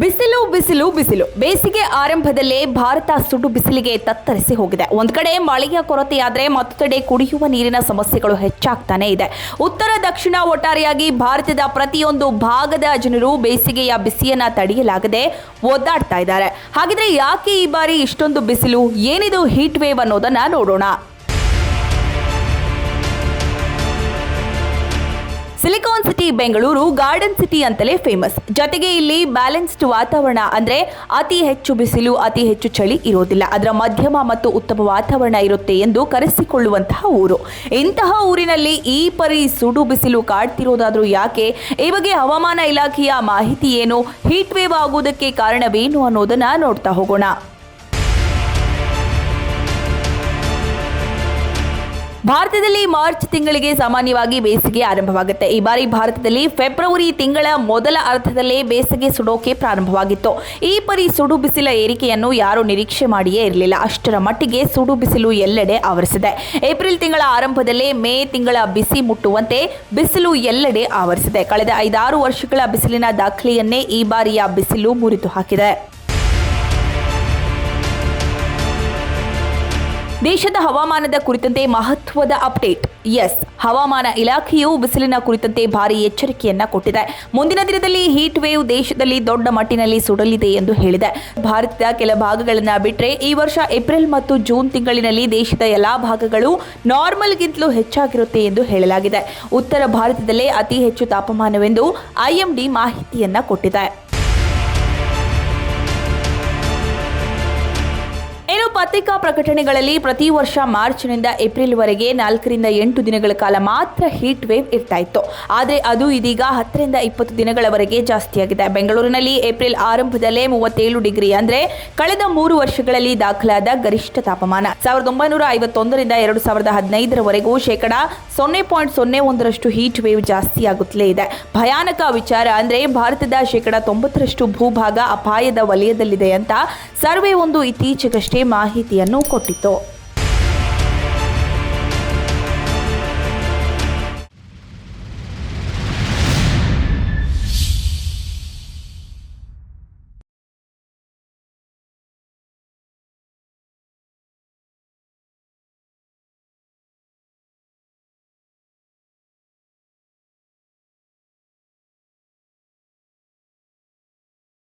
ಬಿಸಿಲು ಬಿಸಿಲು ಬಿಸಿಲು. ಬೇಸಿಗೆ ಆರಂಭದಲ್ಲೇ ಭಾರತ ಸುಡು ಬಿಸಿಲಿಗೆ ತತ್ತರಿಸಿ ಹೋಗಿದೆ. ಒಂದ್ ಕಡೆ ಮಳೆಯ ಕೊರತೆಯಾದ್ರೆ ಮತ್ತೊಂದೆಡೆ ಕುಡಿಯುವ ನೀರಿನ ಸಮಸ್ಯೆಗಳು ಹೆಚ್ಚಾಗ್ತಾನೆ ಇದೆ. ಉತ್ತರ, ದಕ್ಷಿಣ ಒಟ್ಟಾರೆಯಾಗಿ ಭಾರತದ ಪ್ರತಿಯೊಂದು ಭಾಗದ ಜನರು ಬೇಸಿಗೆಯ ಬಿಸಿಯನ್ನ ತಡೆಯಲಾಗದೆ ಒದ್ದಾಡ್ತಾ ಇದ್ದಾರೆ. ಹಾಗಿದ್ರೆ ಯಾಕೆ ಈ ಬಾರಿ ಇಷ್ಟೊಂದು ಬಿಸಿಲು? ಏನಿದು ಹೀಟ್ ವೇವ್ ಅನ್ನೋದನ್ನ ನೋಡೋಣ. Silicon city, Bengaluru, garden city ಅಂತಲೇ ಫೇಮಸ್. ಜೊತೆಗೆ ಇಲ್ಲಿ ಬ್ಯಾಲೆನ್ಸ್ಡ್ ವಾತಾವರಣ ಅಂದ್ರೆ ಅತಿ ಹೆಚ್ಚು ಬಿಸಿಲು, ಅತಿ ಹೆಚ್ಚು ಚಳಿ ಇರೋದಿಲ್ಲ. ಅದರ ಮಧ್ಯಮ ಮತ್ತು ಉತ್ತಮ ವಾತಾವರಣ ಇರುತ್ತೆ ಎಂದು ಕರೆಸಿಕೊಳ್ಳುವಂತಹ ಊರು. ಇಂತಹ ಊರಿನಲ್ಲಿ ಈ ಪರಿ ಸುಡು ಬಿಸಿಲು ಕಾಡ್ತಿರೋದಾದ್ರೂ ಯಾಕೆ? ಈ ಬಗ್ಗೆ ಹವಾಮಾನ ಇಲಾಖೆಯ ಮಾಹಿತಿ ಏನು? ಹೀಟ್ ವೇವ್ ಆಗುವುದಕ್ಕೆ ಕಾರಣವೇನು ಅನ್ನೋದನ್ನ ನೋಡ್ತಾ ಹೋಗೋಣ. ಭಾರತದಲ್ಲಿ ಮಾರ್ಚ್ ತಿಂಗಳಿಗೆ ಸಾಮಾನ್ಯವಾಗಿ ಬೇಸಿಗೆ ಆರಂಭವಾಗುತ್ತೆ. ಈ ಬಾರಿ ಭಾರತದಲ್ಲಿ ಫೆಬ್ರವರಿ ತಿಂಗಳ ಮೊದಲ ಅರ್ಧದಲ್ಲೇ ಬೇಸಿಗೆ ಸುಡೋಕೆ ಪ್ರಾರಂಭವಾಗಿತ್ತು. ಈ ಪರಿ ಸುಡು ಬಿಸಿಲ ಏರಿಕೆಯನ್ನು ಯಾರೂ ನಿರೀಕ್ಷೆ ಮಾಡಿಯೇ ಇರಲಿಲ್ಲ. ಅಷ್ಟರ ಮಟ್ಟಿಗೆ ಸುಡು ಬಿಸಿಲು ಎಲ್ಲೆಡೆ ಆವರಿಸಿದೆ. ಏಪ್ರಿಲ್ ತಿಂಗಳ ಆರಂಭದಲ್ಲೇ ಮೇ ತಿಂಗಳ ಬಿಸಿ ಮುಟ್ಟುವಂತೆ ಬಿಸಿಲು ಎಲ್ಲೆಡೆ ಆವರಿಸಿದೆ. ಕಳೆದ ಐದಾರು ವರ್ಷಗಳ ಬಿಸಿಲಿನ ದಾಖಲೆಯನ್ನೇ ಈ ಬಾರಿಯ ಬಿಸಿಲು ಮುರಿದು ಹಾಕಿದೆ ದೇಶದ ಹವಾಮಾನದ ಕುರಿತಂತೆ ಮಹತ್ವದ ಅಪ್ಡೇಟ್. ಎಸ್ ಹವಾಮಾನ ಇಲಾಖೆಯು ಬಿಸಿಲಿನ ಕುರಿತಂತೆ ಭಾರಿ ಎಚ್ಚರಿಕೆಯನ್ನ ಕೊಟ್ಟಿದೆ. ಮುಂದಿನ ದಿನದಲ್ಲಿ ಹೀಟ್ ವೇವ್ ದೇಶದಲ್ಲಿ ದೊಡ್ಡ ಮಟ್ಟಿನಲ್ಲಿ ಸುಡಲಿದೆ ಎಂದು ಹೇಳಿದೆ. ಭಾರತದ ಕೆಲ ಭಾಗಗಳನ್ನ ಬಿಟ್ಟರೆ ಈ ವರ್ಷ ಏಪ್ರಿಲ್ ಮತ್ತು ಜೂನ್ ತಿಂಗಳಿನಲ್ಲಿ ದೇಶದ ಎಲ್ಲಾ ಭಾಗಗಳು ನಾರ್ಮಲ್ಗಿಂತಲೂ ಹೆಚ್ಚಾಗಿರುತ್ತೆ ಎಂದು ಹೇಳಲಾಗಿದೆ. ಉತ್ತರ ಭಾರತದಲ್ಲೇ ಅತಿ ಹೆಚ್ಚು ತಾಪಮಾನವೆಂದು ಐಎಂಡಿ ಮಾಹಿತಿಯನ್ನ ಕೊಟ್ಟಿದೆ. ಪತ್ರಿಕಾ ಪ್ರಕಟಣೆಗಳಲ್ಲಿ ಪ್ರತಿ ವರ್ಷ ಮಾರ್ಚ್ನಿಂದ ಏಪ್ರಿಲ್ವರೆಗೆ ನಾಲ್ಕರಿಂದ ಎಂಟು ದಿನಗಳ ಕಾಲ ಮಾತ್ರ ಹೀಟ್ ವೇವ್ ಇರ್ತಾ ಇತ್ತು. ಆದರೆ ಅದು ಇದೀಗ ಹತ್ತರಿಂದ ಇಪ್ಪತ್ತು ದಿನಗಳವರೆಗೆ ಜಾಸ್ತಿಯಾಗಿದೆ. ಬೆಂಗಳೂರಿನಲ್ಲಿ ಏಪ್ರಿಲ್ ಆರಂಭದಲ್ಲೇ ಮೂವತ್ತೇಳು ಡಿಗ್ರಿ ಅಂದ್ರೆ ಕಳೆದ ಮೂರು ವರ್ಷಗಳಲ್ಲಿ ದಾಖಲಾದ ಗರಿಷ್ಠ ತಾಪಮಾನ. ಸಾವಿರದ ಒಂಬೈನೂರ ಐವತ್ತೊಂದರಿಂದ ಎರಡು ಸಾವಿರದ ಹದಿನೈದರವರೆಗೂ ಶೇಕಡ ಸೊನ್ನೆ ಪಾಯಿಂಟ್ ಸೊನ್ನೆ ಒಂದರಷ್ಟು ಹೀಟ್ ವೇವ್ ಜಾಸ್ತಿಯಾಗುತ್ತಲೇ ಇದೆ. ಭಯಾನಕ ವಿಚಾರ ಅಂದ್ರೆ ಭಾರತದ ಶೇಕಡ ತೊಂಬತ್ತರಷ್ಟು ಭೂಭಾಗ ಅಪಾಯದ ವಲಯದಲ್ಲಿದೆ ಅಂತ ಸರ್ವೆ ಒಂದು ಇತ್ತೀಚೆಗಷ್ಟೇ ಮಾಹಿತಿಯನ್ನು ಕೊಟ್ಟಿತ್ತು